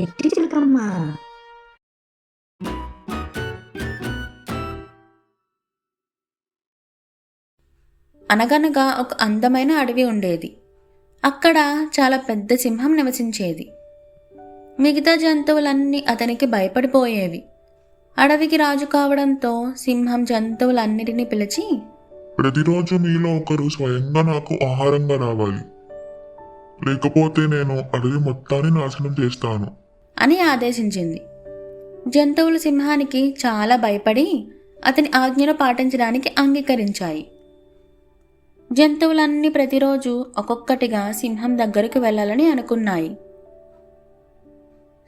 ఎట్టి చిలకమ్మ. అనగనగా ఒక అందమైన అడవి ఉండేది. అక్కడ చాలా పెద్ద సింహం నివసించేది. మిగతా జంతువులన్నీ అతనికి భయపడిపోయేవి. అడవికి రాజు కావడంతో సింహం జంతువులన్నిటినీ పిలిచి ప్రతిరోజు మీలో ఒకరు స్వయంగా నాకు ఆహారంగా రావాలి. లేకపోతే నేను అడవి మొత్తాన్ని నాశనం చేస్తాను. అని ఆదేశించింది. జంతువులు సింహానికి చాలా భయపడి అతని ఆజ్ఞను పాటించడానికి అంగీకరించాయి. జంతువులన్నీ ప్రతిరోజు ఒక్కొక్కటిగా సింహం దగ్గరకు వెళ్ళాలని అనుకున్నాయి.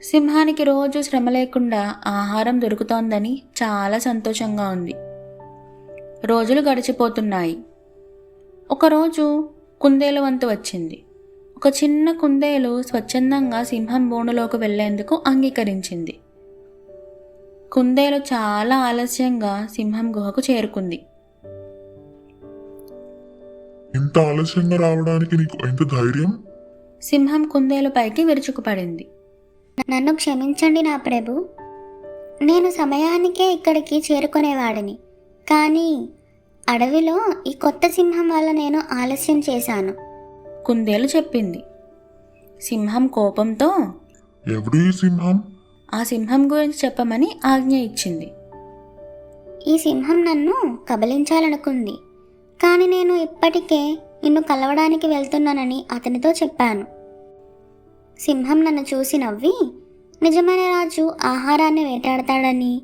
సింహానికి రోజు శ్రమ లేకుండా ఆహారం దొరుకుతోందని చాలా సంతోషంగా ఉంది. రోజులు గడిచిపోతున్నాయి. ఒకరోజు కుందేలు వంతు వచ్చింది. ఒక చిన్న కుందేలు స్వచ్ఛందంగా సింహం బోనులోకి వెళ్ళేందుకు అంగీకరించింది. కుందేలు చాలా ఆలస్యంగా సింహం గుహకు చేరుకుంది. ఇంత ఆలస్యంగా రావడానికి నీకు ఎంత ధైర్యం? సింహం కుందేలు పైకి విరుచుకుపడింది. నన్ను క్షమించండి నా ప్రభు. నేను సమయానికే ఇక్కడికి చేరుకునేవాడిని. కానీ అడవిలో ఈ కొత్త సింహం వల్ల నేను ఆలస్యం చేశాను. కుందేలు చెప్పింది. సింహం కోపంతో ఎవడు ఈ సింహం? ఆ సింహం గురించి చెప్పమని ఆజ్ఞ ఇచ్చింది. ఈ సింహం నన్ను కబలించాలనుకుంది. కానీ నేను ఇప్పటికే నిన్ను కలవడానికి వెళ్తున్నానని అతనితో చెప్పాను. సింహం నన్ను చూసి నవ్వి నిజమైన రాజు ఆహారాన్ని వేటాడతాడని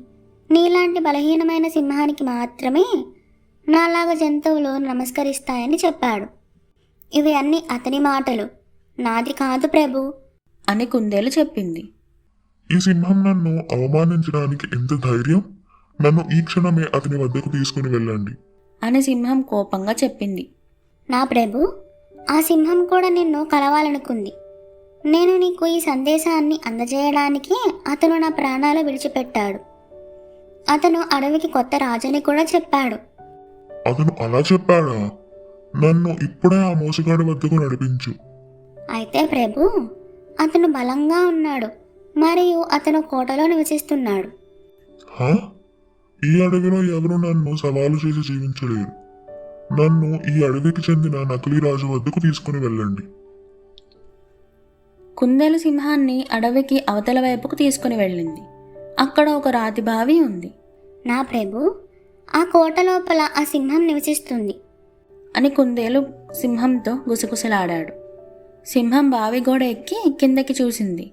నీలాంటి బలహీనమైన సింహానికి మాత్రమే నాలాగా జంతువులు నమస్కరిస్తాయని చెప్పాడు. ఇవి అన్ని అతని మాటలు. నాది కాదు ప్రభు. అని కుందేలు చెప్పింది. ఈ సింహం నన్ను అవమానించడానికి ఎంత ధైర్యం? నన్ను ఈ క్షణమే అతని వద్దకు తీసుకుని వెళ్ళండి. అని సింహం కోపంగా చెప్పింది. నా ప్రభు ఆ సింహం కూడా నిన్ను కలవాలనుకుంది. నేను నీకు ఈ సందేశాన్ని అందజేయడానికి అతను నా ప్రాణాలు విడిచిపెట్టాడు. అతను అడవికి కొత్త రాజని కూడా చెప్పాడు. అతను అలా చెప్పాడా? నన్ను ఇప్పుడే ఆ మోసగాడి వద్దకు నడిపించు. అయితే ప్రభు అతను బలంగా ఉన్నాడు మరియు అతను కోటలో నివసిస్తున్నాడు. హా? ఈ అడవిలో ఎవరు నన్ను సవాలు చేసి జీవించలేరు? నన్ను ఈ అడవికి చెందిన నకిలీ రాజు వద్దకు తీసుకుని వెళ్ళండి. కుందేలు సింహాన్ని అడవికి అవతల వైపుకు తీసుకుని వెళ్ళింది. అక్కడ ఒక రాతి బావి ఉంది. నా ప్రభు ఆ కోట లోపల ఆ సింహం నివసిస్తుంది. అని కుందేలు సింహంతో గుసగుసలాడాడు. సింహం బావి గోడ ఎక్కి కిందకి చూసింది.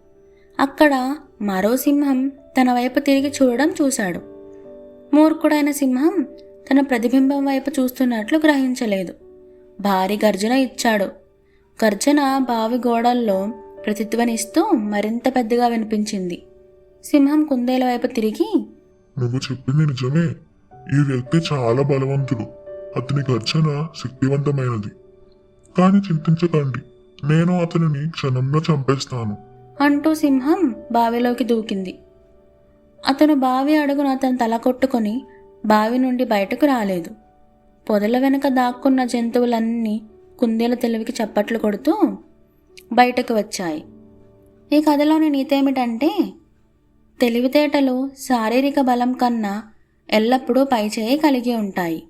అక్కడ మరో సింహం తన వైపు తిరిగి చూడడం చూశాడు. మూర్ఖుడైన సింహం తన ప్రతిబింబం వైపు చూస్తున్నట్లు గ్రహించలేదు. భారీ గర్జన ఇచ్చాడు. గర్జన బావి గోడల్లో ప్రతిధ్వనిస్తూ మరింత పెద్దగా వినిపించింది. సింహం కుందేల వైపు తిరిగి నువ్వు చెప్పింది నిజమే. ఈ వ్యక్తి చాలా బలవంతుడు. అతని గర్జన శక్తివంతమైనది. కానీ చింతించకండి నేను అతనిని క్షణంలో చంపేస్తాను. అంటూ సింహం బావిలోకి దూకింది. అతను బావి అడుగున అతను తల కొట్టుకొని బావి నుండి బయటకు రాలేదు. పొదల వెనుక దాక్కున్న జంతువులన్నీ కుందేల తెలివికి చప్పట్లు కొడుతూ బయటకు వచ్చాయి. ఈ కథలోని నీతేమిటంటే తెలివితేటలు శారీరక బలం కన్నా ఎల్లప్పుడూ పైచేయి కలిగి ఉంటాయి.